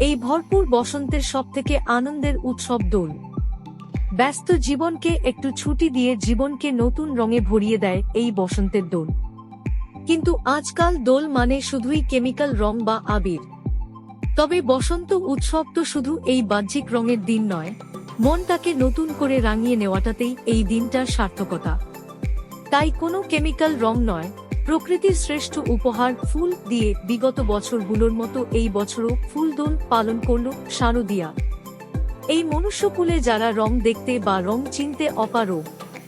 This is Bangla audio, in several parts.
এই ভরপুর বসন্তের সবথেকে আনন্দের উৎসব দোল। ব্যস্ত জীবনকে একটু ছুটি দিয়ে জীবনকে নতুন রঙে ভরিয়ে দেয় এই বসন্তের দোল। কিন্তু আজকাল দোল মানে শুধুই কেমিক্যাল রং বা আবির। তবে বসন্ত উৎসব তো শুধু এই বাহ্যিক রঙের দিন নয়, মনটাকে নতুন করে রাঙিয়ে নেওয়াটাতেই এই দিনটার সার্থকতা। তাই কোনো কেমিক্যাল রং নয় প্রকৃতির শ্রেষ্ঠ উপহার ফুল দিয়ে বিগত বছরগুলোর মতো এই বছরও ফুলদোল পালন করল শারদিয়া। এই মনুষ্যকুলে যারা রং দেখতে বা রং চিনতে অপারো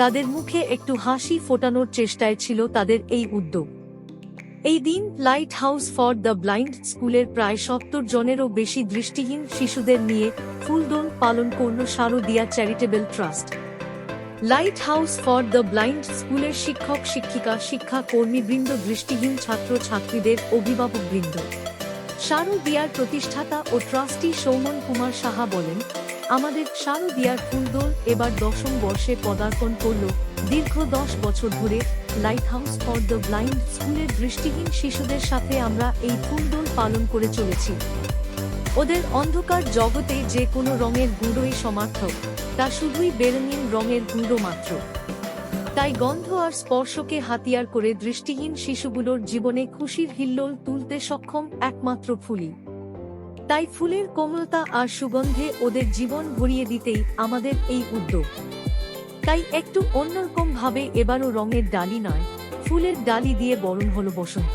তাদের মুখে একটু হাসি ফোটানোর চেষ্টায় ছিল তাদের এই উদ্যোগ। এই দিন lighthouse for the blind স্কুলের প্রায় সত্তর জনেরও বেশি দৃষ্টিহীন শিশুদের নিয়ে ফুলদোল পালন করল Shardiya charitable trust. Lighthouse for the blind স্কুলের শিক্ষক, শিক্ষিকা, শিক্ষা কর্মীবৃন্দ দৃষ্টিহীন ছাত্র, ছাত্রীদের অভিভাবকবৃন্দ শারদিয়ার প্রতিষ্ঠাতা ও ট্রাস্টি সৌমন কুমার সাহা বলেন, আমাদের শারদিয়ার ফুলদোল এবার দশম বর্ষে পদার্পণ করল। দীর্ঘ দশ বছর ধরে lighthouse for the blind স্কুলের দৃষ্টিহীন শিশুদের সাথে আমরা এই ফুলদোল পালন করে চলেছি। ওদের অন্ধকার জগতে যে কোনো রঙের গুঁড়োই সমার্থক, তা শুধুই বেরঙিন রঙের গুঁড়ো মাত্র। তাই গন্ধ আর স্পর্শকে হাতিয়ার করে দৃষ্টিহীন শিশুগুলোর জীবনে খুশির হিল্লোল তুলতে সক্ষম একমাত্র ফুলই। তাই ফুলের কোমলতা আর সুগন্ধে ওদের জীবন ভরিয়ে দিতেই আমাদের এই উদ্যোগ। তাই একটু অন্যরকম ভাবে এবারও রঙের ডালি নয়, ফুলের ডালি দিয়ে বরণ হলো বসন্ত।